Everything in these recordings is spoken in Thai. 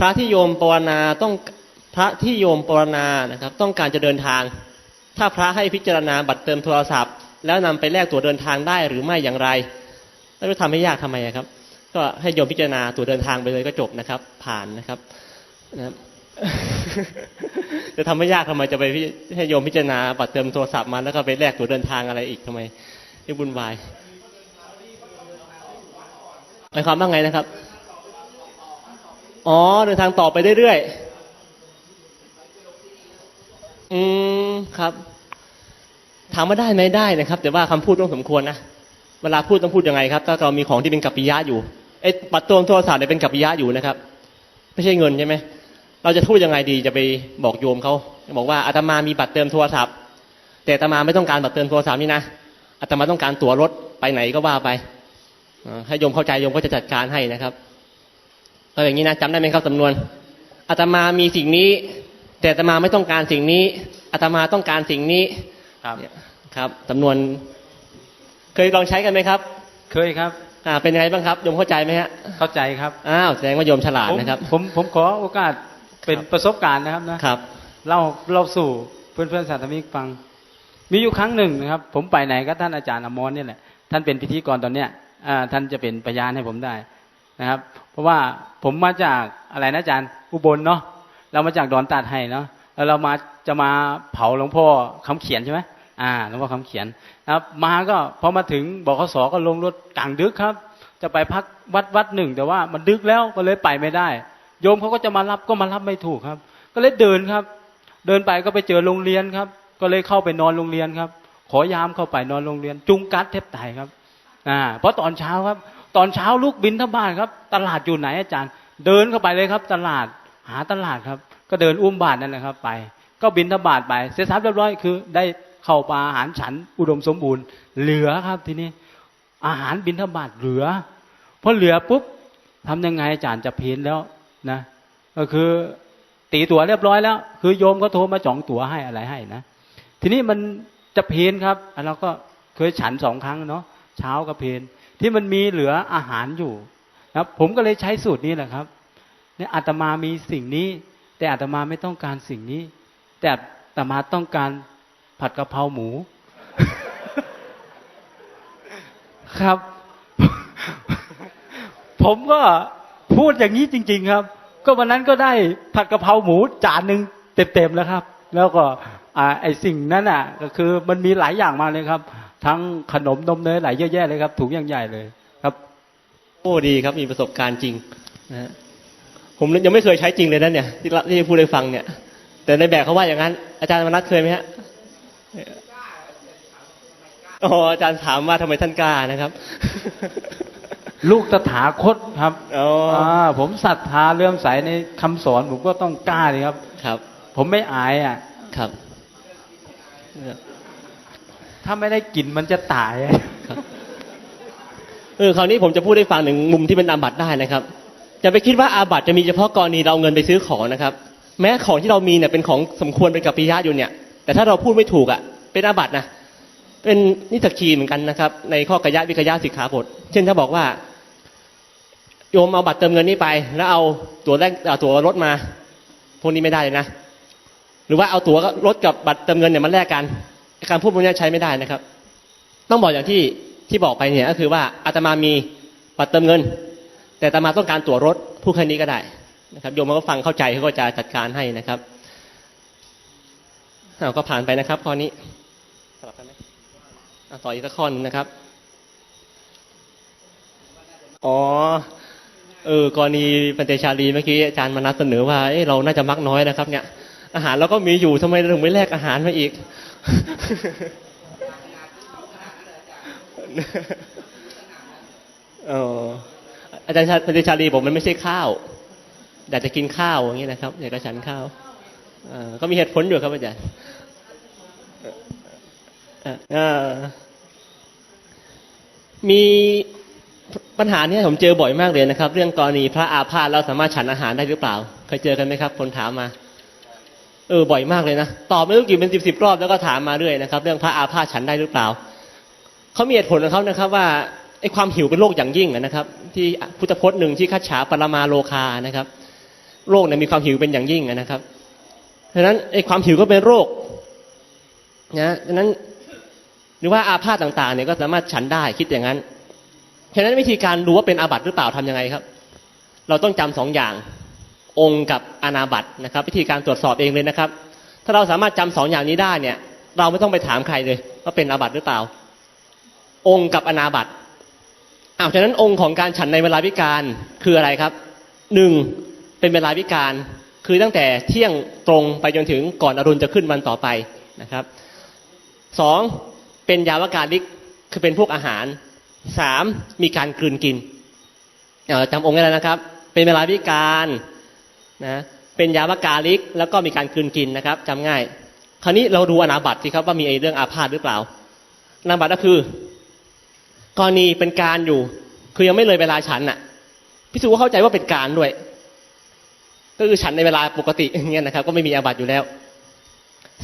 พระที่โยมปรณาต้องพระที่โยมปรณานะครับ ต้องการจะเดินทาง ถ้าพระให้พิจารณาบัตรเติมโทรศัพท์ แล้วนำไปแลกตั๋วเดินทางได้หรือไม่อย่างไรแล้วจะทำให้ยากทำไมครับ ก็ให้โยมพิจารณาตั๋วเดินทางไปเลยก็จบนะครับ ผ่านนะครับนะครับจะทำให้ยากทำไมจะไปให้โยมพิจารณาบัตรเติมโทรศัพท์มาแล้วก็ไปแลกตั๋วเดินทางอะไรอีกทำไมนี่บุญวายหมายความว่าไงนะครับ อ๋อ เดินทางต่อไปเรื่อยๆ อืม ครับ ถามว่าได้ไหมได้นะครับ แต่ว่าคำพูดต้องสมควรนะ เวลาพูดต้องพูดยังไงครับ ถ้าเรามีของที่เป็นกัปปิยะอยู่ ไอ้บัตรเติมโทรศัพท์เนี่ยเป็นกัปปิยะอยู่นะครับ ไม่ใช่เงินใช่ไหม เราจะพูดยังไงดี จะไปบอกโยมเขาบอกว่าอาตมามีบัตรเติมโทรศัพท์ แต่อาตมาไม่ต้องการบัตรเติมโทรศัพท์นี่นะ อาตมาต้องการตั๋วรถไปไหนก็ว่าไป ให้โยมเข้าใจโยมก็จะจัดการให้นะครับ เอาอย่างนี้นะจำได้ไหมครับสำนวนอาตมามีสิ่งนี้ แต่อาตมาไม่ต้องการสิ่งนี้อาตมาต้องการสิ่งนี้ครับเนี่ยครับสำนวน เคยลองใช้กันไหมครับ เคยครับอ่าเป็นยังไงบ้างครับโยมเข้าใจไหมฮะเข้าใจครับอ้าวแสดงว่าโยมฉลาดผมนะครับ ผมผมขอโอกาสเป็นครับประสบการณ์นะครับนะครับเราเราสู่เพื่อนเพื่อนๆสาธมิกฟัง มีอยู่ครั้งหนึ่งนะครับ ผมไปไหนก็ท่านอาจารย์อมรเนี่ยแหละท่านเป็นพิธีกรตอนเนี้ยอ่าท่านจะเป็นพยานให้ผมได้ นะครับ เพราะว่าผมมาจากอะไรนะอาจารย์อุบลเนาะเรามาจากดอนตาดไห้เนาะแล้วเรามาจะมาเผาหลวงพ่อคำเขียนใช่ไหมอ่าหลวงพ่อคำเขียนนะครับ มาก็พอมาถึงบขสก็ลงรถกลางดึกครับ จะไปพักวัดวัดหนึ่ง แต่ว่ามันดึกแล้วก็เลยไปไม่ได้ โยมเขาก็จะมารับก็มารับไม่ถูกครับ ก็เลยเดินครับ เดินไปก็ไปเจอโรงเรียนครับ ก็เลยเข้าไปนอนโรงเรียนครับ ขอยามเข้าไปนอนโรงเรียน จุงกัดแทบตายครับอ่าเพราะตอนเช้าครับ ตอนเช้าลูกบินทบาทครับ ตลาดอยู่ไหนอาจารย์ เดินเข้าไปเลยครับ ตลาดหาตลาดครับ ก็เดินอุ้มบาทนั่นแหละครับ ไป ก็บินทบาทไป เสร็จสับเรียบร้อยคือ ได้เข้าปลาอาหารฉันอุดมสมบูรณ์ เหลือครับทีนี้อาหารบินทบาทเหลือพอเหลือปุ๊บทำยังไงอาจารย์จะเพนแล้วนะ ก็คือตีตั๋วเรียบร้อยแล้ว คือโยมก็โทรมาจองตั๋วให้อะไรให้นะทีนี้มันจะเพนครับเราก็เคยฉันสองครั้งเนาะเช้ากับเพน ที่มันมีเหลืออาหารอยู่นะครับ ผมก็เลยใช้สูตรนี้แหละครับเนี่ยอาตมามีสิ่งนี้ แต่อาตมาไม่ต้องการสิ่งนี้ แต่อาตมาต้องการผัดกะเพราหมู ครับ ผมก็พูดอย่างนี้จริง ๆ ครับ ก็วันนั้นก็ได้ผัดกะเพราหมูจานหนึ่งเต็มๆแล้วครับ แล้วก็ ไอสิ่งนั้นอะ ก็คือมันมีหลายอย่างมากเลยครับ ทั้งขนมนมเนยหลายเยอะแยะเลยครับถุงอย่างใหญ่เลยครับโอ้ดีครับมีประสบการณ์จริงนะฮะผมยังไม่เคยใช้จริงเลยนะเนี่ยที่ที่พูดให้ฟังเนี่ย แต่ในแบบเขาว่าอย่างนั้น อาจารย์มนัสเคยไหมฮะอ๋ออาจารย์ถามว่าทำไมท่านกล้านะครับ ลูกตถาคตครับอ๋ออ่าผมศรัทธาเลื่อมใสในคำสอนผมก็ต้องกล้าเลยครับ ครับ ผมไม่อายอะ ครับ ถ้าไม่ได้กินมันจะตายเออคราวนี้ผมจะพูดให้ฟังหนึ่งมุมที่เป็นอาบัติได้นะครับอย่าไปคิดว่าอาบัติจะมีเฉพาะกรณีเราเอาเงินไปซื้อของนะครับ แม้ของที่เรามีเนี่ยเป็นของสมควรเป็นกัปปิยะอยู่เนี่ย แต่ถ้าเราพูดไม่ถูกอะ เป็นอาบัตินะเป็นนิสกีเหมือนกันนะครับ ในข้อกยะวิกยะสิกขาบท เช่นถ้าบอกว่า โยมเอาบัตรเติมเงินนี้ไป แล้วเอาตั๋วแรกเอาตั๋วรถมาพวกนี้ไม่ได้เลยนะ หรือว่าเอาตั๋วรถกับบัตรเติมเงินเนี่ยมันแลกกันการพูดพวกนี้ใช้ไม่ได้นะครับ ต้องบอกอย่างที่ที่บอกไปเนี่ยก็คือว่าอาตมามีบัตรเติมเงิน แต่อาตมาต้องการตั๋วรถผู้แค่นี้ก็ได้นะครับโยมมันก็ฟังเข้าใจเขาก็จะจัดการให้นะครับเอาก็ผ่านไปนะครับข้อนี้สลับกันไหมต่ออีกสักข้อนึงนะครับอ๋อเออกรณีปัญจชาลีเมื่อกี้อาจารย์มานัดเสนอว่าเเราน่าจะมักน้อยนะครับ เนี่ย อาหารเราก็มีอยู่ทำไมเราถึงไม่แลกอาหารมาอีก เอออาจารย์ชาปัญจชาลีบอกมันไม่ใช่ข้าวอยากจะกินข้าวอย่างนี้นะครับอยากจะฉันข้าวเออก็มีเหตุผลอยู่ครับอาจารย์มีปัญหาเนี้ยผมเจอบ่อยมากเลยนะครับ เรื่องกรณีพระอาพาธเราสามารถฉันอาหารได้หรือเปล่า เคยเจอกันไหมครับ คนถามมา เออบ่อยมากเลยนะตอบไม่รู้กี่เป็นสิบสิบรอบแล้วก็ถามมาเรื่อยนะครับ เรื่องพระอาพาธฉันได้หรือเปล่าเขามีเหตุผลของเขานะครับ ว่าไอ้ความหิวเป็นโรคอย่างยิ่งนะครับ ที่พุทธพจน์หนึ่งที่คัจฉาปรมาโลคานะครับ โรคเนี่ยมีความหิวเป็นอย่างยิ่งนะครับฉะนั้นไอ้ความหิวก็เป็นโรคนะฉะนั้นหรือว่าอาพาธต่างๆเนี่ยก็สามารถฉันได้คิดอย่างนั้นฉะนั้นวิธีการดูว่าเป็นอาบัติหรือเปล่าทำยังไงครับ เราต้องจำสองอย่าง องค์กับอนาบัตนะครับ วิธีการตรวจสอบเองเลยนะครับ ถ้าเราสามารถจำสองอย่างนี้ได้เนี่ย เราไม่ต้องไปถามใครเลยว่าเป็นอาบัตหรือเปล่า องค์กับอนาบัตอ้าวฉะนั้นองค์ของการฉันในเวลาวิการคืออะไรครับหนึ่งเป็นเวลาวิการคือตั้งแต่เที่ยงตรงไปจนถึงก่อนอรุณจะขึ้นวันต่อไปนะครับสองเป็นยาวการลิกคือเป็นพวกอาหารสามมีการกลืนกินจำองค์ได้แล้วนะครับ เป็นเวลาวิการ นะเป็นยาวกาลิก แล้วก็มีการกลืนกินนะครับจำง่าย คราวนี้เราดูอนาบัตสิครับว่ามีไอ้เรื่องอาพาธหรือเปล่าอนาบัตก็คือ กรณีเป็นการอยู่ คือยังไม่เลยเวลาฉันน่ะพิสูจน์ว่าเข้าใจว่าเป็นการด้วย ก็คือฉันในเวลาปกติอย่างเงี้ยนะครับ ก็ไม่มีอาบัตอยู่แล้ว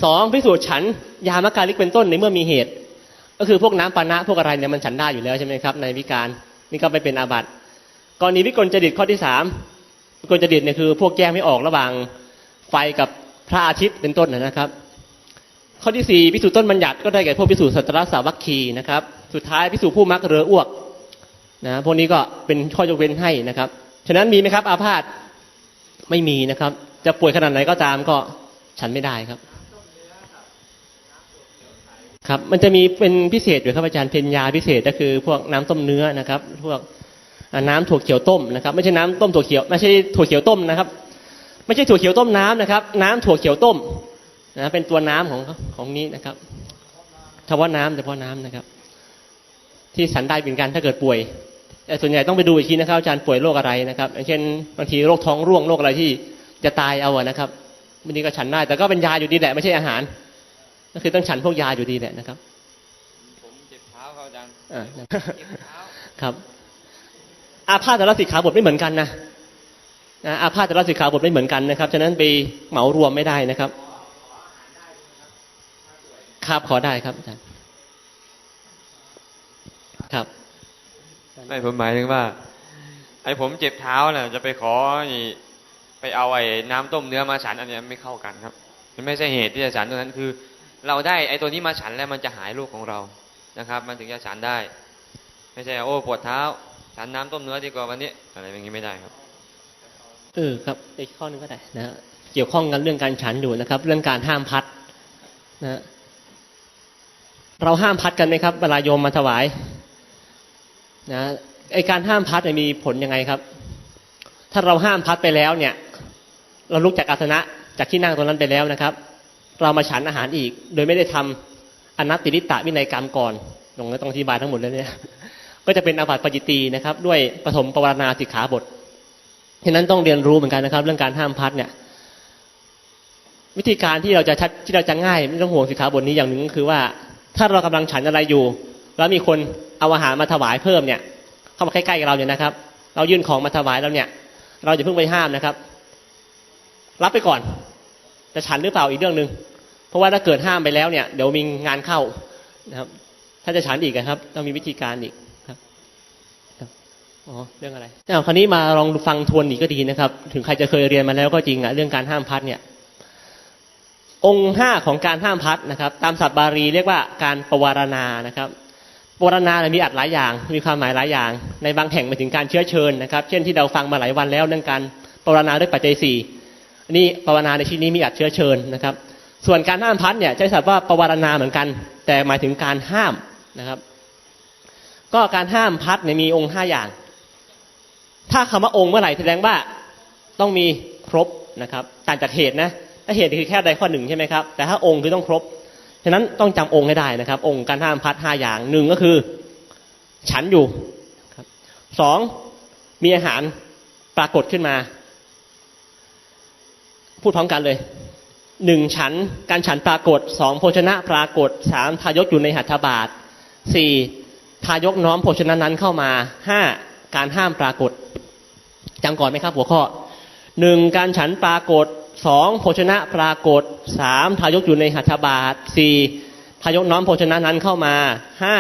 สองพิสูจน์ฉันยามกาลิกเป็นต้นในเมื่อมีเหตุ ก็คือพวกน้ำปานะพวกอะไรเนี่ยมันฉันได้อยู่แล้วใช่ไหมครับ ในวิการนี่ก็ไม่เป็นอาบัติกรณีวิกลจริตข้อที่สาม กลจริตเนี่ยคือ พวกแยกไม่ออกระหว่างไฟกับพระอาทิตย์เป็นต้นนะครับ ข้อที่สี่พิสูจน์ต้นบัญญัติก็ได้แก่พวกพิสูจน์สัตรสาวัคคีนะครับ สุดท้ายพิสูจน์ผู้มักเรืออ้วกนะพวกนี้ก็เป็นข้อยกเว้นให้นะครับ ฉะนั้นมีไหมครับ อาพาธไม่มีนะครับ จะป่วยขนาดไหนก็ตามก็ฉันไม่ได้ครับ ครับ มันจะมีเป็นพิเศษอยู่ครับอาจารย์เพนยาพิเศษก็คือ พวกน้ำต้มเนื้อนะครับ พวก อ่าน้ำถั่วเขียวต้มนะครับ ไม่ใช่น้ำต้มถั่วเขียว ไม่ใช่ถั่วเขียวต้มนะครับ ไม่ใช่ถั่วเขียวต้มน้ำนะครับ น้ำถั่วเขียวต้มนะเป็นตัวน้ำของของนี้นะครับเฉพาะน้ำเฉพาะน้ำนะครับ ที่สันได้เป็นการถ้าเกิดป่วยแต่ส่วนใหญ่ต้องไปดูอีกทีนะครับอาจารย์ป่วยโรคอะไรนะครับอย่างเช่นบางทีโรคท้องร่วงโรคอะไรที่จะตายเอาอะนะครับบางทีก็ฉันได้แต่ก็เป็นยาอยู่ดีแหละไม่ใช่อาหาร ก็คือต้องฉันพวกยาอยู่ดีแหละนะครับผมเจ็บเท้าครับอาจารย์อ่าเจ็บเท้าครับ อาพาธแต่ละสิกขาบทไม่เหมือนกันนะนะอาพาธแต่ละสิกขาบทไม่เหมือนกันนะครับ ฉะนั้นไปเหมารวมไม่ได้นะครับ ครับขอได้ครับอาจารย์ครับไม่ผมหมายถึงว่า ไอ้ผมเจ็บเท้าน่ะจะไปขอไปเอาไอ้น้ำต้มเนื้อมาฉันอันเนี้ยไม่เข้ากันครับ มันไม่ใช่เหตุที่จะฉันตรงนั้นคือ เราได้ไอ้ตัวนี้มาฉันแล้วมันจะหายโรคของเรานะครับ มันถึงจะฉันได้ ไม่ใช่โอ้ปวดเท้า ฉันน้ำต้มเนื้อดีกว่าวันนี้ อะไรอย่างนี้ไม่ได้ครับ เออครับอีกข้อนึงก็ได้นะเกี่ยวข้องกันเรื่องการฉันอยู่นะครับ เรื่องการห้ามพัดนะเราห้ามพัดกันไหมครับเวลาโยมมาถวายนะไอการห้ามพัดเนี่ยมีผลยังไงครับ ถ้าเราห้ามพัดไปแล้วเนี่ย เราลุกจากอาสนะจากที่นั่งตรงนั้นไปแล้วนะครับ เรามาฉันอาหารอีก โดยไม่ได้ทำอนัตติริตะวินัยกรรมก่อนตรงนี้ต้องอธิบายทั้งหมดแล้วเนี่ย ก็จะเป็นอาบัติปจิตีนะครับ ด้วยปฐมปวารณาสิกขาบทฉะนั้นต้องเรียนรู้เหมือนกันนะครับ เรื่องการห้ามพัดเนี่ย วิธีการที่เราจะชัดที่เราจะง่ายไม่ต้องห่วงสิกขาบทนี้อย่างหนึ่งก็คือว่า ถ้าเรากำลังฉันอะไรอยู่ แล้วมีคนเอาอาหารมาถวายเพิ่มเนี่ย เข้ามาใกล้ๆกับเราเนี่ยนะครับ เรายื่นของมาถวายแล้วเนี่ย เราจะเพิ่งไปห้ามนะครับ รับไปก่อน จะฉันหรือเปล่าอีกเรื่องหนึ่งเพราะว่าถ้าเกิดห้ามไปแล้วเนี่ยเดี๋ยวมีงานเข้านะครับ ถ้าจะฉันอีกนะครับ ต้องมีวิธีการอีก อ๋อเรื่องอะไรเอาคราวนี้มาลองฟังทวนอีกก็ดีนะครับ ถึงใครจะเคยเรียนมาแล้วก็จริงอะเรื่องการห้ามพัดเนี่ย องค์ห้าของการห้ามพัดนะครับ ตามศัพท์บาลีเรียกว่าการปวารณานะครับปวารณาเนี่ยมีอัดหลายอย่าง มีความหมายหลายอย่าง ในบางแห่งหมายถึงการเชื้อเชิญนะครับ เช่นที่เราฟังมาหลายวันแล้วเรื่องการปวารณาด้วยปัจจัยสี่นนี้ปวารณาในที่นี้มีอัดเชื้อเชิญนะครับ ส่วนการห้ามพัดเนี่ยใช้ศัพท์ว่าปวารณาเหมือนกัน แต่หมายถึงการห้ามนะครับ ก็การห้ามพัดเนี่ยมีองค์ห้าอย่าง ถ้าคำว่าองค์เมื่อไหร่แสดงว่าต้องมีครบนะครับต่างจากเหตุนะถ้าเหตุคือแค่ใดข้อหนึ่งใช่ไหมครับแต่ถ้าองค์คือต้องครบฉะนั้นต้องจำองค์ให้ได้นะครับ องค์การห้ามพัดห้าอย่างหนึ่งก็คือ ฉันอยู่ครับสองมีอาหารปรากฏขึ้นมา พูดพร้อมกันเลยหนึ่งฉันการฉันปรากฏสองโภชนะปรากฏสามทายกอยู่ในหัตถบาทสี่ทายกน้อมโภชนะนั้นเข้ามาห้า การห้ามปรากฏจำก่อนไหมครับ หัวข้อหนึ่งการฉันปรากฏสองโภชนะปรากฏสามทายกอยู่ในหัตถบาทสี่ทายกน้อมโภชนะนั้นเข้ามาห้า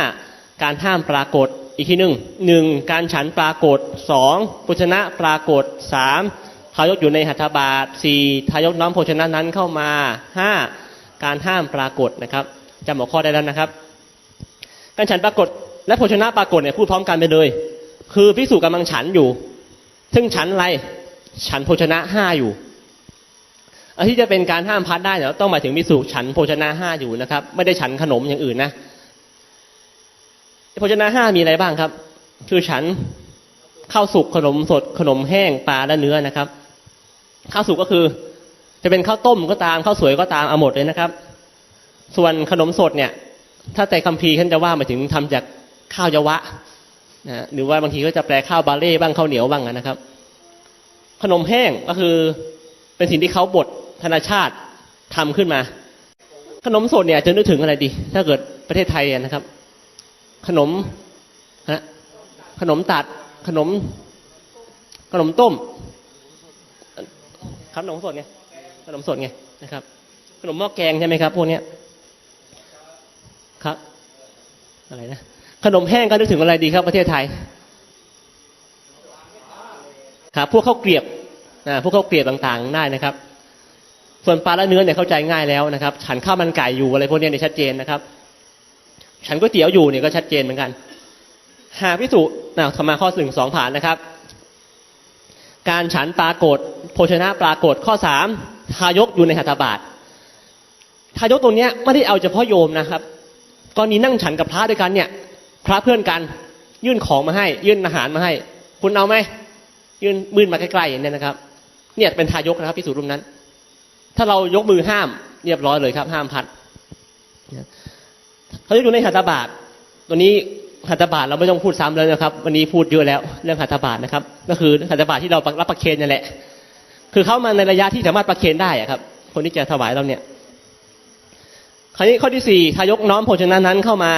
การห้ามปรากฏอีกทีหนึ่งหนึ่งการฉันปรากฏสองโภชนะปรากฏสามททายกอยู่ในหัตถบาทสี่ทายกน้อมโภชนะนั้นเข้ามาห้าการห้ามปรากฏนะครับจำหัวข้อได้แล้วนะครับ การฉันปรากฏและโภชนะปรากฏเนี่ยพูดพร้อมกันไปเลย คือพิสูจกำลังฉันอยู่ ซึ่งฉันอะไร ฉันโภชนะห้าอยู่อันที่จะเป็นการห้ามพัดได้เนี่ยต้องหมายถึงพิสูจฉันโภชนะห้าอยู่นะครับ ไม่ได้ฉันขนมอย่างอื่นนะโภชนะห้ามีอะไรบ้างครับ คือฉันข้าวสุกขนมสดขนมแห้งปลาและเนื้อนะครับข้าวสุกก็คือ จะเป็นข้าวต้มก็ตามข้าวสวยก็ตามเอาหมดเลยนะครับ ส่วนขนมสดเนี่ย ถ้าแต่คัมภีร์ท่านจะว่าหมายถึงทำจากข้าวยวะ นะหรือว่าบางทีก็จะแปลข้าวบาเล่บ้างข้าวเหนียวบ้างนะครับ ขนมแห้งก็คือเป็นสิ่งที่เขาบดธนาชาติทำขึ้นมา ขนมสดเนี่ยจะนึกถึงอะไรดี ถ้าเกิดประเทศไทยนะครับ ขนมฮะขนมตัดขนม ขนมต้มครับขนมสดไงขนมสดไงนะครับ ขนมหม้อแกงใช่ไหมครับพวกเนี้ยครับอะไรนะ ขนมแห้งก็นึกถึงอะไรดีครับประเทศไทยครับพวกข้าวเกรียบอ่าพวกข้าวเกรียบต่างๆได้นะครับ ส่วนปลาและเนื้อเนี่ยเข้าใจง่ายแล้วนะครับ ฉันข้าวมันไก่อยู่อะไรพวกนี้เนี่ยชัดเจนนะครับ ฉันก๋วยเตี๋ยวอยู่เนี่ยก็ชัดเจนเหมือนกัน หากพิสูจน์นะทำมาข้อหนึ่งสองผ่านนะครับ การฉันปรากฏโภชนะปรากฏข้อสามทายกอยู่ในหัตถบาททายกตรงเนี้ยไม่ได้เอาเฉพาะโยมนะครับกรณีนั่งฉันกับพระด้วยกันเนี่ย พระเพื่อนกัน ยื่นของมาให้ ยื่นอาหารมาให้ คุณเอาไหมยื่นมือมาใกล้ๆอย่างเนี้ยนะครับ เนี่ยเป็นทายกนะครับพิสูจน์รูปนั้น ถ้าเรายกมือห้ามเรียบร้อยเลยครับ ห้ามพัดเขาจะอยู่ในหัตถบาทตัวนี้หัตถบาทเราไม่ต้องพูดซ้ำแล้วนะครับ วันนี้พูดเยอะแล้วเรื่องหัตถบาทนะครับ ก็คือหัตถบาทที่เรารับประเคนนั่นแหละ คือเข้ามาในระยะที่สามารถประเคนได้อะครับ คนที่จะถวายเราเนี่ยคราวนี้ข้อที่สี่ทายกน้อมโภชนะนั้นเข้ามา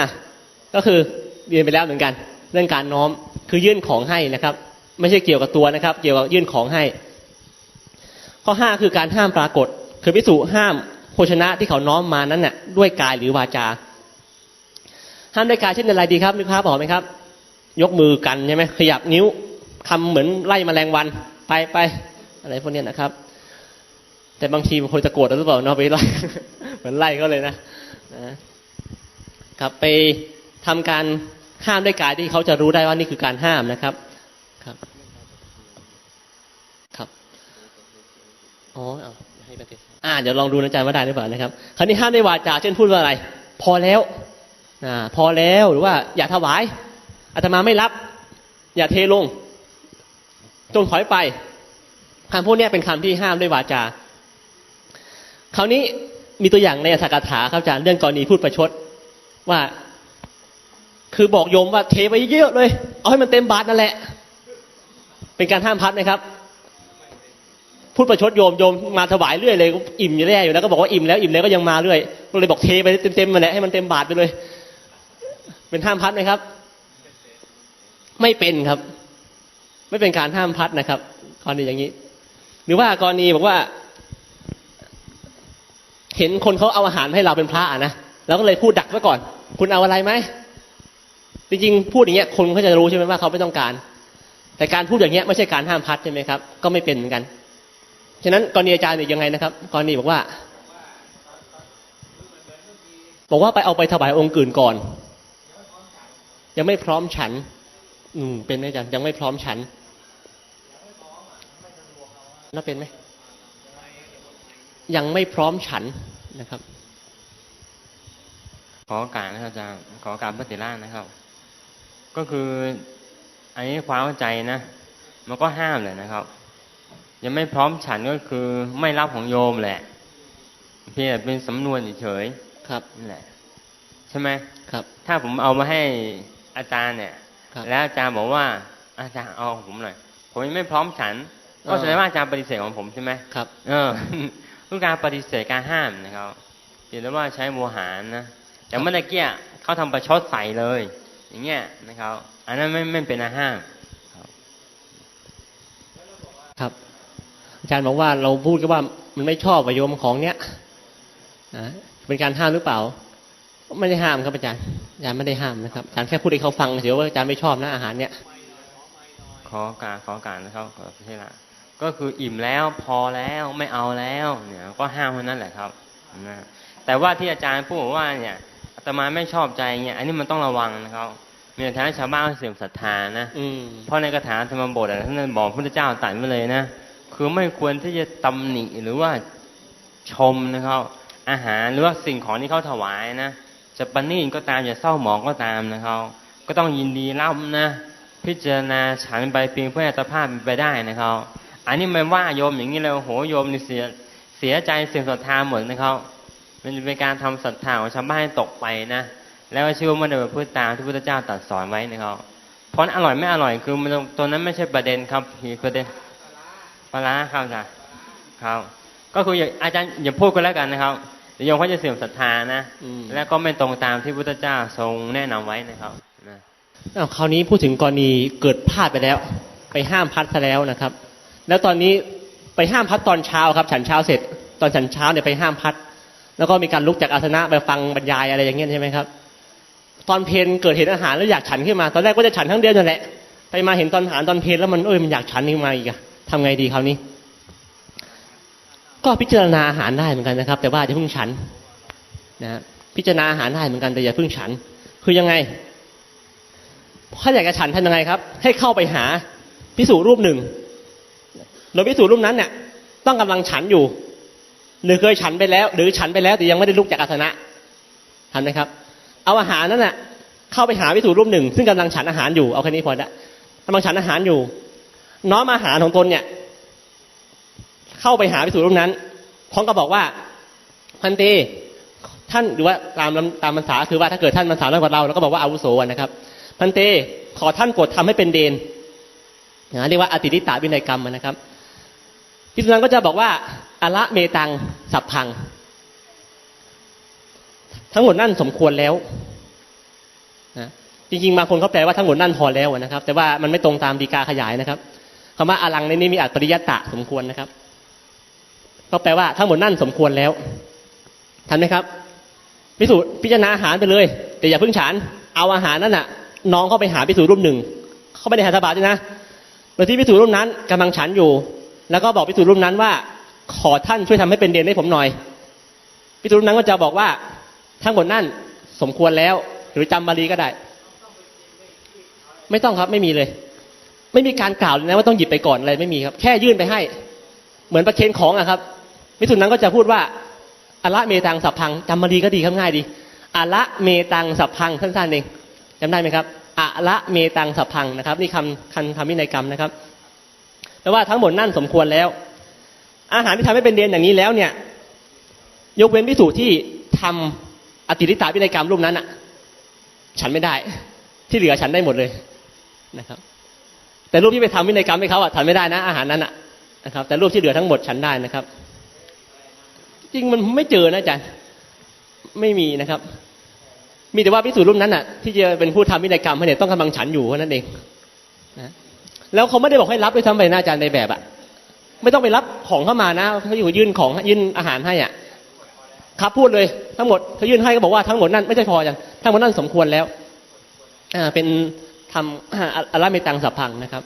ก็คือ เรียนไปแล้วเหมือนกัน เรื่องการน้อมคือยื่นของให้นะครับ ไม่ใช่เกี่ยวกับตัวนะครับ เกี่ยวกับยื่นของให้ ข้อห้าคือการห้ามปรากฏ คือพิสูจห้ามโภชนะที่เขาน้อมมานั้นน่ะด้วยกายหรือวาจา ห้ามด้วยกายเช่นอะไรดีครับนึกภาพออกไหมครับ ยกมือกันใช่ไหมขยับนิ้วทำเหมือนไล่แมลงวันไปไปอะไรพวกนี้นะครับ แต่บางทีมันคนจะโกรธหรือเปล่าเนาะไปไล่เหมือนไล่ก็เลยนะนะครับไปทำการ ห้ามด้วยกายที่เขาจะรู้ได้ว่านี่คือการห้ามนะครับ ครับ ครับอ๋อเอาให้ประเทศอ่าเดี๋ยวลองดูนะอาจารย์ว่าได้หรือเปล่านะครับ คราวนี้ห้ามด้วยวาจาเช่นพูดว่าอะไร พอแล้วอ่าพอแล้วหรือว่า อย่าถวายอาตมาไม่รับ อย่าเทลงจงถอยไปคำพวกนี้เป็นคำที่ห้ามด้วยวาจา คราวนี้มีตัวอย่างในอัตถกถาครับอาจารย์เรื่องกรณีพูดประชดว่า คือบอกโยมว่าเทไปเยอะเลย เอาให้มันเต็มบาทนั่นแหละ เป็นการห้ามพัดนะครับ พูดประชดโยมโยมมาถวายเรื่อยเลยอิ่มอยู่แล้วอยู่แล้วก็บอกว่าอิ่มแล้วอิ่มแล้วก็ยังมาเรื่อยก็เลยบอกเทไปเต็มๆมาแหละให้มันเต็มบาทไปเลย เป็นห้ามพัดไหมครับ ไม่เป็นครับ ไม่เป็นการห้ามพัดนะครับกรณีอย่างนี้ หรือว่ากรณีบอกว่า เห็นคนเขาเอาอาหารให้เราเป็นพระอะนะเราก็เลยพูดดักไว้ก่อน คุณเอาอะไรไหม จริงๆพูดอย่างเงี้ยคนเขาจะรู้ใช่ไหมว่าเขาไม่ต้องการ แต่การพูดอย่างเงี้ยไม่ใช่การห้ามพัดใช่ไหมครับ ก็ไม่เป็นเหมือนกัน ฉะนั้นกรณีอาจารย์เนี่ยยังไงนะครับกรณีบอกว่า บอกว่าไปเอาไปถวายองค์อื่นก่อน ยังไม่พร้อมฉัน อืมเป็นไหมอาจารย์ยังไม่พร้อมฉันน่าเป็นไหมยังไม่พร้อมฉันนะครับ ขอโอกาสนะครับอาจารย์ขอโอกาสพระเถระนะครับ ก็คืออันนี้ความเข้าใจนะมันก็ห้ามเลยนะครับ ยังไม่พร้อมฉันก็คือไม่รับของโยมแหละ เพียงแต่เป็นสำนวนเฉยครับๆนั่นแหละ ใช่ไหมครับ ถ้าผมเอามาให้อาจารย์เนี่ยครับแล้วอาจารย์บอกว่า อาจารย์เอาของผมหน่อยผมยังไม่พร้อมฉันก็เออแสดงว่าอาจารย์ปฏิเสธของผมใช่ไหมครับ เออคือการปฏิเสธการห้ามนะครับเห็นได้ว่าใช้โมหารนะแต่เมื่อกี้เขาทำประชดใส่เลย อย่างเงี้ยนะครับ อันนั้นไม่ไม่เป็นอาห้ามครับอาจารย์บอกว่าเราพูดกันว่ามันไม่ชอบประโยมของเนี้ยนะเป็นการห้ามหรือเปล่า ไม่ได้ห้ามครับอาจารย์อาจารย์ไม่ได้ห้ามนะครับอาจารย์แค่พูดให้เขาฟังเฉยๆว่าอาจารย์ไม่ชอบนะอาหารเนี้ยขอโอกาสขอโอกาสนะครับขอพิเศษละก็คืออิ่มแล้วพอแล้วไม่เอาแล้วเนี่ยก็ห้ามเท่านั้นแหละครับนะแต่ว่าที่อาจารย์พูดว่าเนี่ย อาตมาไม่ชอบใจเนี่ยอันนี้มันต้องระวังนะครับมีแต่ทำให้ชาวบ้านเสื่อมศรัทธานะอืมเพราะในคาถาธรรมบทอะท่านบอกพระพุทธเจ้าตรัสไว้เลยนะคือไม่ควรที่จะตำหนิหรือว่าชมนะครับ อาหารหรือว่าสิ่งของที่เขาถวายนะจะประณีตก็ตามจะเศร้าหมองก็ตามนะครับก็ต้องยินดีรับนะพิจารณาฉันไปเพียงเพื่ออัตภาพเป็นไปได้นะครับ อันนี้มันว่าโยมอย่างนี้เลยโอ้โหโยมนี่เสียเสียใจเสื่อมศรัทธาหมดนะครับ มันจะเป็นการทำศรัทธาของชาวบ้านให้ตกไปนะแล้วก็เชื่อว่ามันจะเป็นพุทธตามที่พุทธเจ้าตรัสสอนไว้นะครับเพราะอร่อยไม่อร่อยคือมันตัวนั้นไม่ใช่ประเด็นครับคือประเด็นปลาร้าครับอาจารย์ครับ ก็คืออย่าอาจารย์อย่าพูดกันแล้วกันนะครับเดี๋ยวโยมเขาจะเสื่อมศรัทธานะอืมแล้วก็ไม่ตรงตามที่พุทธเจ้าทรงแนะนำไว้นะครับนะอ้าวคราวนี้พูดถึงกรณีเกิดพลาดไปแล้ว ไปห้ามพัดซะแล้วนะครับ แล้วตอนนี้ไปห้ามพัดตอนเช้าครับ ฉันเช้าเสร็จ ตอนฉันเช้าเนี่ยไปห้ามพัด แล้วก็มีการลุกจากอาสนะไปฟังบรรยายอะไรอย่างเงี้ยใช่ไหมครับ ตอนเพลนเกิดเห็นอาหารแล้วอยากฉันขึ้นมา ตอนแรกก็จะฉันทั้งเดียวนั่นแหละไปมาเห็นตอนอาหารตอนเพลนแล้วมันเอ้ยมันอยากฉันขึ้นมาอีกอะทำไงดีคราวนี้ ก็พิจารณาอาหารได้เหมือนกันนะครับ แต่ว่าจะเพิ่งฉันนะพิจารณาอาหารได้เหมือนกันแต่อย่าเพิ่งฉัน คือยังไงถ้าอยากจะฉันทำยังไงครับ ให้เข้าไปหาพิสูรรูปหนึ่งโดยพิสูรรูปนั้นเนี่ยต้องกำลังฉันอยู่ หรือเคยฉันไปแล้ว หรือฉันไปแล้วแต่ยังไม่ได้ลุกจากอาสนะทำไหมครับ เอาอาหารนั้นน่ะเข้าไปหาพิสูรูปหนึ่ง ซึ่งกำลังฉันอาหารอยู่เอาแค่นี้พอละกำลังฉันอาหารอยู่ น้อมอาหารของตนเนี่ย เข้าไปหาพิสูรูปนั้นพร้อมกับบอกว่าพันเตท่านหรือว่าตามตามภาษาคือว่าถ้าเกิดท่านภาษาน้อยกว่าเราเราก็บอกว่าอาวุโสนะครับพันเตขอท่านโปรดทำให้เป็นเดนนะเรียกว่าอติริตาวินัยกรรมนะครับ พิสุนันก็จะบอกว่าอะละเมตังสัพพัง ทั้งหมดนั่นสมควรแล้วนะจริงๆบางคนเขาแปลว่าทั้งหมดนั่นพอแล้วนะครับ แต่ว่ามันไม่ตรงตามดีกาขยายนะครับคำว่าอลังในนี้มีอัตปริยตะสมควรนะครับ ก็แปลว่าทั้งหมดนั่นสมควรแล้วทันไหมครับ พิสูจน์พิจารณาอาหารไปเลย แต่อย่าเพิ่งฉันเอาอาหารนั่นน่ะ น้องเข้าไปหาพิสูจน์รูปหนึ่งเขาไม่ได้หาสบาด้วยนะโดยที่พิสูจน์รูปนั้นกำลังฉันอยู่ แล้วก็บอกพิสูจน์รูปนั้นว่า ขอท่านช่วยทำให้เป็นเดนให้ผมหน่อยพิสูจน์รูปนั้นก็จะบอกว่าทั้งหมดนั่นสมควรแล้ว หรือจำบาลีก็ได้ ไม่ต้องครับไม่มีเลย ไม่มีการกล่าวเลยนะว่าต้องหยิบไปก่อนอะไรไม่มีครับ แค่ยื่นไปให้ เหมือนประเคนของอะครับพิสูจน์นั้นก็จะพูดว่าอะละเมตังสัพพังจำมาดีก็ดีครับง่ายดีอะละเมตังสัพพังสั้นๆเองจำได้ไหมครับอะละเมตังสัพพังนะครับ นี่คำคันคำวินัยกรรมนะครับ แปลว่าทั้งหมดนั่นสมควรแล้ว อาหารที่ทำให้เป็นเดนอย่างนี้แล้วเนี่ย ยกเว้นพิสูจน์ที่ทำอติริตาวินัยกรรมรูปนั้นอะฉันไม่ได้ ที่เหลือฉันได้หมดเลยนะครับ แต่รูปที่ไปทำวินัยกรรมให้เขาอะฉันไม่ได้นะ อาหารนั้นอะนะครับ แต่รูปที่เหลือทั้งหมดฉันได้นะครับ จริงมันไม่เจอนะอาจารย์ไม่มีนะครับ มีแต่ว่าพิสูจน์รูปนั้นน่ะที่จะเป็นผู้ทำวินัยกรรมให้เนี่ยต้องกำลังฉันอยู่เท่านั้นเองนะ แล้วเขาไม่ได้บอกให้รับด้วยซ้ำไปนะอาจารย์ในแบบอะไม่ต้องไปรับของเข้ามานะเขาอยู่ยื่นของยื่นอาหารให้อะ ครับพูดเลยทั้งหมดเขายื่นให้ก็บอกว่าทั้งหมดนั่นไม่ใช่พอจังทั้งหมดนั่นสมควรแล้ว อ่าเป็นทำอาอะละเมตังสัพพังนะครับ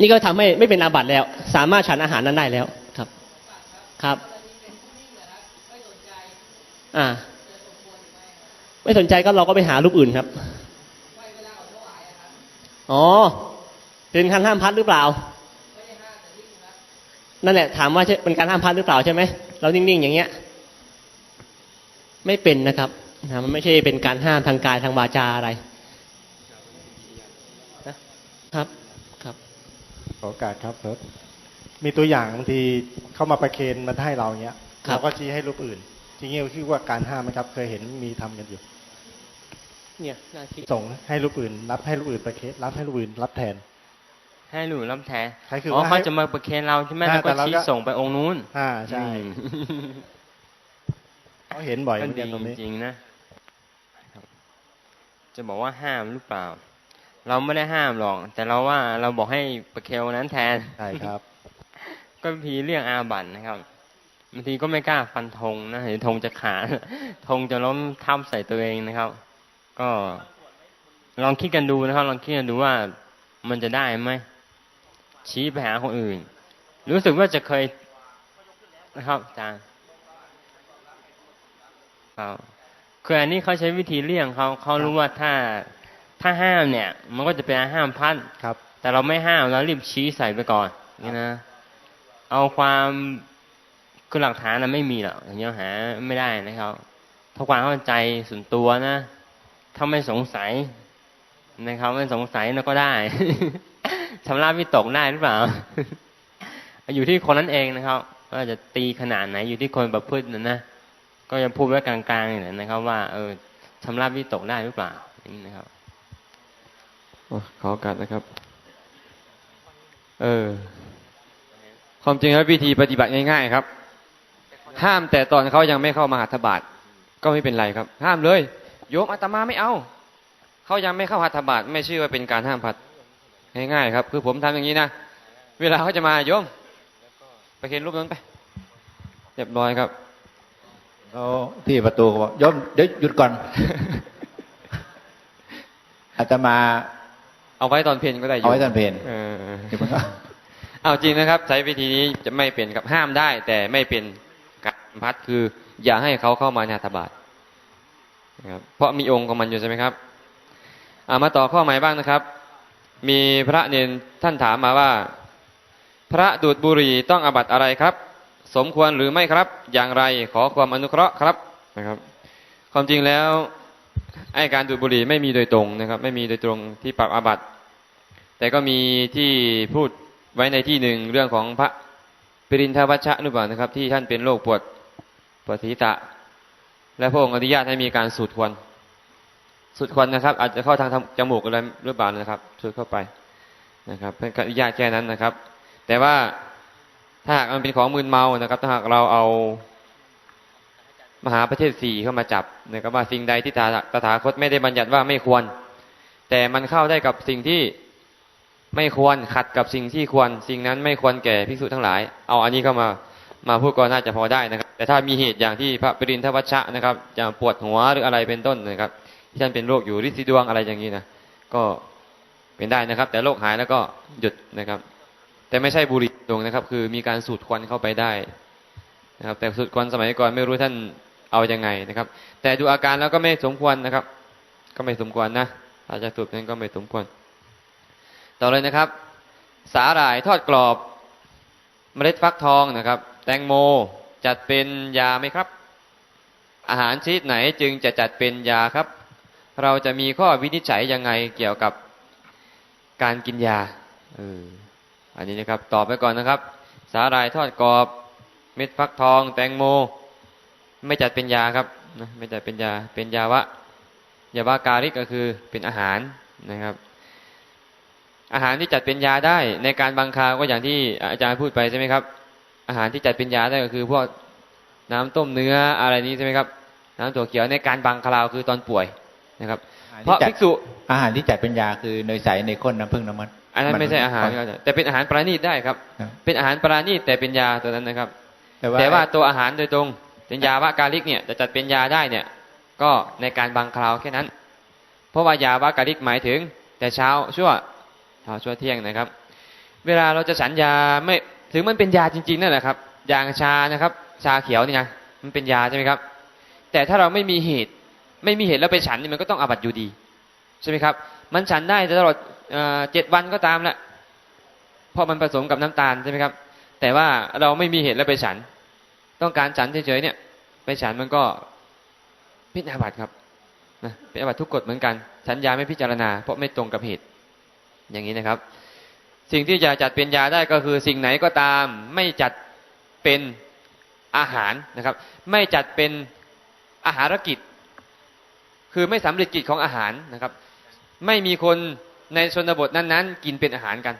นี่ก็ทำให้ไม่เป็นอาบัติแล้ว สามารถฉันอาหารนั้นได้แล้วครับ ครับ อ่า ไม่สนใจก็เราก็ไปหารูปอื่นครับอ๋อ เป็นการห้ามพัดหรือเปล่า นั่นแหละ ถามว่าใช่เป็นการห้ามพัดหรือเปล่าใช่ไหมเรานิ่งๆอย่างเงี้ย ไม่เป็นนะครับนะมันไม่ใช่เป็นการห้ามทางกายทางวาจาอะไรนะครับครับขอโอกาสครับครับมีตัวอย่างบางทีเข้ามาประเคนมาให้เราเงี้ยครับเราก็ชี้ให้รูปอื่นจริงๆก็คือว่าการห้ามนะครับ เคยเห็นมีทำกันอยู่ เนี่ยน่าคิดส่งให้รูปอื่น รับให้รูปอื่นประเคนรับให้รูปอื่น รับแทน ให้หนูรับแทนใช่คืออ๋อว่าเขาให้จะมาประเคนเราใช่ไหมอ่าแล้วก็แต่เราชี้ก็ส่งไปองค์นู้น อ่าใช่อืมเขาเห็นบ่อยเหก็มือนดีกันตรงนี้จริงๆนะครับจะบอกว่าห้ามหรือเปล่า เราไม่ได้ห้ามหรอก แต่เราว่าเราบอกให้ประเคลนั้นแทนใช่ครับ ก็พีเรื่องอาบัตนะครับบางทีก็ไม่กล้าฟันธงนะเห็นธงจะขาดธงจะล้มทับใส่ตัวเองนะครับ ก็ลองคิดกันดูนะครับ ลองคิดกันดูว่ามันจะได้ไหม ชี้ไปหาคนอื่น รู้สึกว่าจะเคยนะครับอาจารย์ครับคืออันนี้เขาใช้วิธีเลี่ยงเขาเขารู้ว่าถ้าถ้าห้ามเนี่ย มันก็จะเป็นห้ามพันครับ แต่เราไม่ห้ามเรารีบชี้ใส่ไปก่อนนี่นะเอาความคือหลักฐานนะไม่มีหรอกอย่างเงี้ยหาไม่ได้นะครับถ้าความเข้าใจส่วนตัวนะถ้าไม่สงสัยนะครับไม่สงสัยนะก็ได้ ชำระวิตกได้หรือเปล่า อยู่ที่คนนั้นเองนะครับว่าจะตีขนาดไหนอยู่ที่คนประพฤตินะนะก็จะพูดไว้กลางๆอย่างนั้นนะครับ ว่าเออชำระวิตกได้หรือเปล่าอย่างนี้นะครับขอโอกาสนะครับ เออ ความจริงแล้ววิธีปฏิบัติง่าย ๆ ครับ ห้ามแต่ตอนเขายังไม่เข้ามาหัตถบาทก็ไม่เป็นไรครับ ห้ามเลย โยมอาตมาไม่เอา เขายังไม่เข้าหัตถบาทไม่ชื่อว่าเป็นการห้ามพัด ง่ายๆครับ คือผมทำอย่างนี้นะเวลาเขาจะมาโยมไปเห็นรูปนั้นไปเรียบร้อยครับแล้วที่ประตูก็บอกโยมเดี๋ยวหยุดก่อนอาตมาเอาไว้ตอนเพลนก็ได้โยมเอาไว้ตอนเพลนเออเดี๋ยวผมก็เอาจริงนะครับ ใช้วิธีนี้จะไม่เป็นกับห้ามได้ แต่ไม่เป็นการพัดคือ อย่าให้เขาเข้ามาในหัตถบาทนะครับเพราะมีองค์ของมันอยู่ใช่ไหมครับเอามาต่อข้อหมายบ้างนะครับ มีพระเนนท่านถามมาว่า พระดูดบุหรี่ต้องอาบัตอะไรครับ สมควรหรือไม่ครับ อย่างไรขอความอนุเคราะห์ครับนะครับ ความจริงแล้วไอการดูดบุหรี่ไม่มีโดยตรงนะครับ ไม่มีโดยตรงที่ปรับอาบัตแต่ก็มีที่พูดไว้ในที่หนึ่งเรื่องของพระปรินทวัชชะหรือเปล่านะครับ ที่ท่านเป็นโรคปวดปวดศีรษะและพระองค์อนุญาตให้มีการสูดควัน สูดควันนะครับ อาจจะเข้าทางจมูกอะไรหรือเปล่านะครับสูดเข้าไปนะครับเป็นการอนุญาตแค่นั้นนะครับ แต่ว่าถ้าหากมันเป็นของมึนเมานะครับ ถ้าหากเราเอามหาประเทศสี่เข้ามาจับนะครับว่าสิ่งใดที่ตาตถาคตไม่ได้บัญญัติว่าไม่ควร แต่มันเข้าได้กับสิ่งที่ไม่ควรขัดกับสิ่งที่ควร สิ่งนั้นไม่ควรแก่ภิกษุทั้งหลาย เอาอันนี้เข้ามามาพูดก็น่าจะพอได้นะครับ แต่ถ้ามีเหตุอย่างที่พระปรินทวัชชะนะครับจะปวดหัวหรืออะไรเป็นต้นนะครับ ที่ท่านเป็นโรคอยู่ริดสีดวงอะไรอย่างนี้นะก็เป็นได้นะครับ แต่โรคหายแล้วก็หยุดนะครับ แต่ไม่ใช่บุหรี่ตรงนะครับ คือมีการสูดควันเข้าไปได้นะครับ แต่สูดควันสมัยก่อนไม่รู้ท่านเอายังไงนะครับ แต่ดูอาการแล้วก็ไม่สมควรนะครับ ก็ไม่สมควรนะถ้าจะสูบนั้นก็ไม่สมควร ต่อเลยนะครับ สาหร่ายทอดกรอบ เมล็ดฟักทองนะครับ แตงโมจัดเป็นยาไหมครับ อาหารชนิดไหนจึงจะจัดเป็นยาครับ เราจะมีข้อวินิจฉัยยังไงเกี่ยวกับการกินยาเอออันนี้นะครับ ตอบไปก่อนนะครับ สาหร่ายทอดกรอบ เม็ดฟักทอง แตงโม ไม่จัดเป็นยาครับนะไม่จัดเป็นยาเป็นยาวะยาวะการิกก็คือเป็นอาหารนะครับ อาหารที่จัดเป็นยาได้ในการบังคาก็อย่างที่อาจารย์พูดไปใช่ไหมครับ อาหารที่จัดเป็นยาได้ก็คือพวกน้ำต้มเนื้ออะไรนี้ใช่ไหมครับ น้ำถั่วเขียวในการบังคาวคือตอนป่วย นะครับ เพราะภิกษุอาหารที่จัดเป็นยาคือเนยใสเนยข้นน้ำผึ้งน้ำมัน อันนั้นไม่ใช่อาหารครับแต่เป็นอาหารปราณีตได้ครับครับ เป็นอาหารปราณีตแต่เป็นยาตัวนั้นนะครับแต่ว่าแต่ว่าตัวอาหารโดยตรงเป็นยาวะกาลิกเนี่ยจะจัดเป็นยาได้เนี่ย ก็ในการบังคราวแค่นั้น เพราะว่ายาวะกาลิกหมายถึง แต่เช้าชั่วเช้าชั่วเที่ยงนะครับ เวลาเราจะฉันยาไม่ถึงมันเป็นยาจริงๆนั่นแหละครับอย่างชานะครับ ชาเขียวนี่นะมันเป็นยาใช่ไหมครับ แต่ถ้าเราไม่มีเหตุ ไม่มีเหตุแล้วไปฉันนี่มันก็ต้องอาบัติอยู่ดีใช่ไหมครับ มันฉันได้ตลอดเจ็ดวันก็ตามแหละเพราะมันผสมกับน้ำตาลใช่ไหมครับ แต่ว่าเราไม่มีเหตุแล้วไปฉัน ต้องการฉันเฉยๆเนี่ย ไปฉันมันก็พิจอาบัติครับนะเป็นอาบัติทุกกฎเหมือนกันฉันยาไม่พิจารณา เพราะไม่ตรงกับเหตุ อย่างนี้นะครับ สิ่งที่จะจัดเป็นยาได้ก็คือสิ่งไหนก็ตาม ไม่จัดเป็นอาหารนะครับ ไม่จัดเป็นอาหารกิจ คือไม่สำเร็จกิจของอาหารนะครับ ไม่มีคนในชนบทนั้นๆ กินเป็นอาหารกัน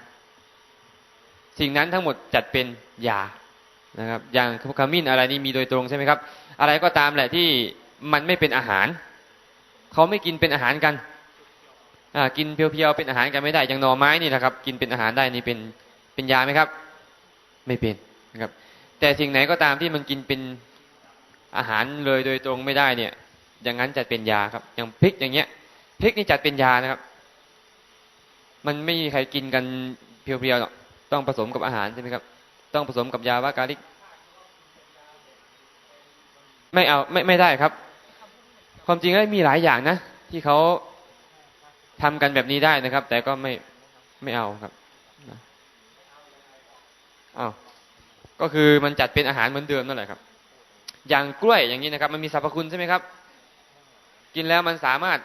สิ่งนั้นทั้งหมดจัดเป็นยานะครับอย่างขมิ้นอะไรนี่มีโดยตรงใช่ไหมครับ อะไรก็ตามแหละที่มันไม่เป็นอาหาร เขาไม่กินเป็นอาหารกันกินเพียวๆเป็นอาหารกันไม่ได้อย่างหน่อไม้นี่นะครับ กินเป็นอาหารได้นี่เป็นเป็นยาไหมครับ ไม่เป็นนะครับ แต่สิ่งไหนก็ตามที่มันกินเป็นอาหารเลยโดยตรงไม่ได้เนี่ย อย่างนั้นจัดเป็นยาครับ อย่างพริกอย่างเงี้ยพริกนี่จัดเป็นยานะครับ มันไม่มีใครกินกันเพียวๆหรอกต้องผสมกับอาหารใช่ไหมครับ ต้องผสมกับยาว่ากาลิก ไม่เอาไม่ไม่ได้ครับ ความจริงแล้วมีหลายอย่างนะที่เขาทำกันแบบนี้ได้นะครับ แต่ก็ไม่ไม่เอาครับนะอ้าวก็คือมันจัดเป็นอาหารเหมือนเดิมนั่นแหละครับ อย่างกล้วยอย่างนี้นะครับ มันมีสรรพคุณใช่ไหมครับ กินแล้วมันสามารถ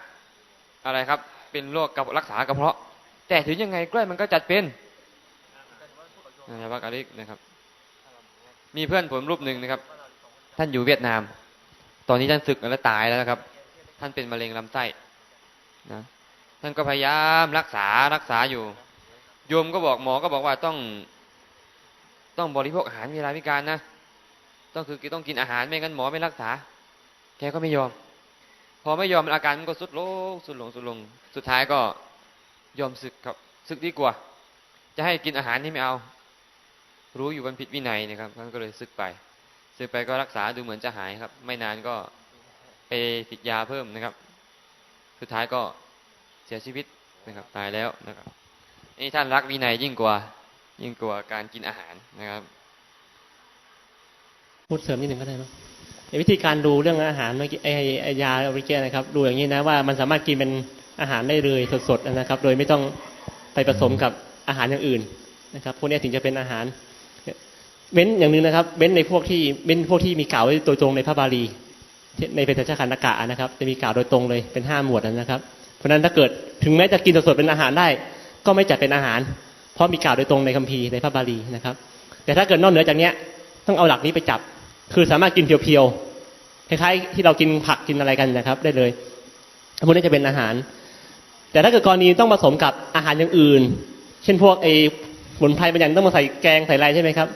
อะไรครับ เป็นโรคกับรักษากระเพาะ แต่ถึงยังไงกล้วยมันก็จัดเป็นนะครับกาลิกนะครับ มีเพื่อนผมรูปหนึ่งนะครับ ท่านอยู่เวียดนาม ตอนนี้ท่านศึกแล้วตายแล้วนะครับ ท่านเป็นมะเร็งลำไส้นะท่านก็พยายามรักษารักษาอยู่ โยมก็บอกหมอก็บอกว่าต้อง ต้องบริโภคอาหารมีเวลาพิการนะต้องคือต้องกินอาหารไม่งั้นหมอไม่รักษา แกก็ไม่ยอม พอไม่ยอมอาการมันก็สุดลงสุดลงสุดลง สุดท้ายก็ยอมศึกครับศึกดีกว่า จะให้กินอาหารนี่ไม่เอา รู้อยู่มันผิดวินัยนะครับท่านก็เลยศึกไปศึกไปก็รักษาดูเหมือนจะหายครับ ไม่นานก็ไปติดยาเพิ่มนะครับ สุดท้ายก็เสียชีวิตนะครับ ตายแล้วนะครับนี่ท่านรักวินัยยิ่งกว่า ยิ่งกว่าการกินอาหารนะครับพูดเสริมนิดหนึ่งก็ได้มั้ง วิธีการดูเรื่องอาหารเมื่อกี้ไอ้ยาเมื่อกี้นะครับ ดูอย่างนี้นะว่ามันสามารถกินเป็นอาหารได้เลยสดๆนะครับ โดยไม่ต้องไปผสมกับอาหารอย่างอื่นนะครับพวกนี้ถึงจะเป็นอาหาร เว้นอย่างนึงนะครับ เว้นในพวกที่เว้นพวกที่มีกล่าวไว้โดยตรงในพระบาลีในเป็นชาคันตกะนะครับ จะมีกล่าวโดยตรงเลยเป็นห้าหมวดนะครับ เพราะนั้นถ้าเกิดถึงแม้จะกินสดๆเป็นอาหารได้ ก็ไม่จัดเป็นอาหาร เพราะมีกล่าวโดยตรงในคัมภีร์ในพระบาลีนะครับ แต่ถ้าเกิดนอกเหนือจากนี้ต้องเอาหลักนี้ไปจับ คือสามารถกินเพียวๆคล้ายๆที่เรากินผักกินอะไรกันนะครับ ได้เลยพวกนี้จะเป็นอาหาร แต่ถ้าเกิดกรณีต้องผสมกับอาหารอย่างอื่น เช่นพวกไอ้สมุนไพรบางอย่างต้องมาใส่แกงใส่อะไรใช่ไหมครับ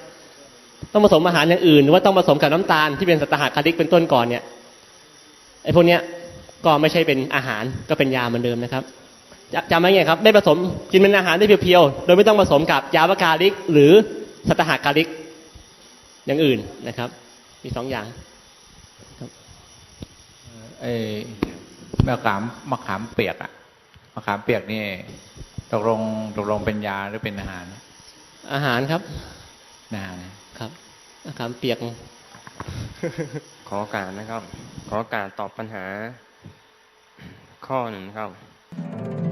ต้องผสมอาหารอย่างอื่นหรือว่าต้องผสมกับน้ำตาลที่เป็นสัตหคาริกเป็นต้นก่อนเนี่ยไอ้พวกเนี้ยก็ไม่ใช่เป็นอาหารก็เป็นยาเหมือนเดิมนะครับจำไว้ไงครับได้ผสมกินเป็นอาหารได้เพียวๆโดยไม่ต้องผสมกับยาวกาลิก หรือสัตหคาริกอย่างอื่นนะครับ มีสองอย่างไอ้มะขามมะขามเปียกอะมะขามเปียกนี่ตกลงตกลงเป็นยาหรือเป็นอาหาร อาหารครับอาหารนะครับอาหารเปียก ขอโอกาสนะครับ ขอโอกาสตอบปัญหา ข้อหนึ่งครับ